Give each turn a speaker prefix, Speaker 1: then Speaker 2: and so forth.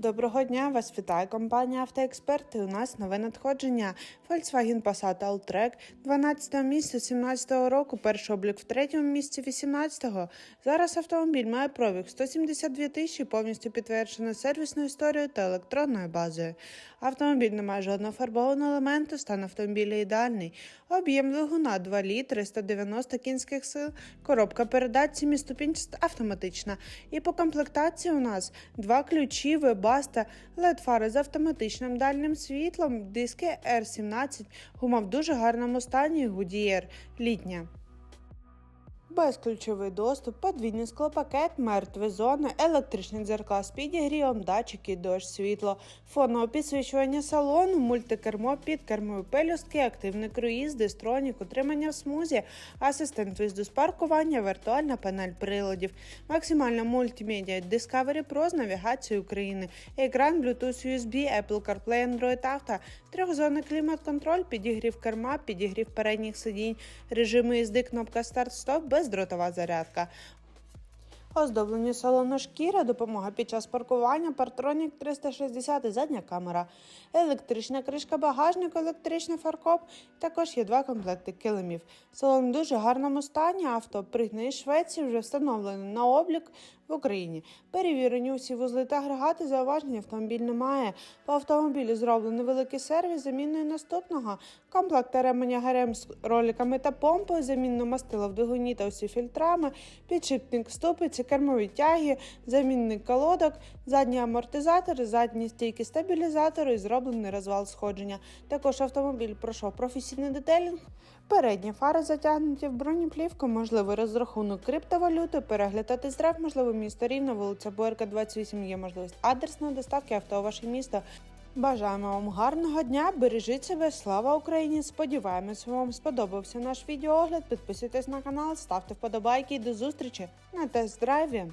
Speaker 1: Доброго дня! Вас вітає компанія Автоексперти. У нас нове надходження. Volkswagen Passat Alltrack 12 місяця 17 року, перший облік в третьому місці 18-го. Зараз автомобіль має пробіг 172 тисячі, повністю підтверджено сервісною історією та електронною базою. Автомобіль не має жодного фарбованого елементу, стан автомобіля ідеальний. Об'єм двигуна 2 літри, 190 кінських сил, коробка передач 7-ступінчаста автоматична. І по комплектації у нас два ключі, вебаста, LED-фари з автоматичним дальнім світлом, диски R17, гума в дуже гарному стані, Goodyear, літня. Безключовий доступ, подвійний склопакет, мертві зони, електричні дзеркала з підігрівом, датчики, дощ, світло, фонове підсвічування салону, мультикермо, підкермові пелюстки, активний круїз, дистронік, утримання в смузі, асистент виїзду з паркування, віртуальна панель приладів, максимальна мультимедіа Discovery Pro з навігацією України, екран Bluetooth USB, Apple CarPlay, Android Auto, трьохзонний клімат-контроль, підігрів керма, підігрів передніх сидінь, режими їзди, кнопка старт-стоп, бездротова зарядка. Оздоблені салону шкіра, допомога під час паркування, партронік 360 і задня камера, електрична кришка багажник, електричний фаркоп. Також є два комплекти килимів. Салон в дуже гарному стані. Авто пригни Швеції вже встановлено на облік в Україні. Перевірені усі вузли та агрегати, зауважень автомобіль немає. По автомобілю зроблений великий сервіс заміною наступного. Комплект ременя ГРМ з роликами та помпою, замінно мастила в двигуні та усі фільтрами, підшипник ступиці, кермові тяги, замінник колодок, задні амортизатори, задні стійки стабілізатору і зроблений розвал сходження. Також автомобіль пройшов професійний детелінг. Передні фари затягнуті в бронеплівку, можливий розрахунок криптовалюти, перегляд тест-драйв, можливо, місто Рівно, вулиця Боярка, 28 є можливість адресної доставки авто у ваше місто. Бажаємо вам гарного дня, бережіть себе, слава Україні! Сподіваємось, вам сподобався наш відеоогляд. Підписуйтесь на канал, ставте вподобайки і до зустрічі на тест-драйві.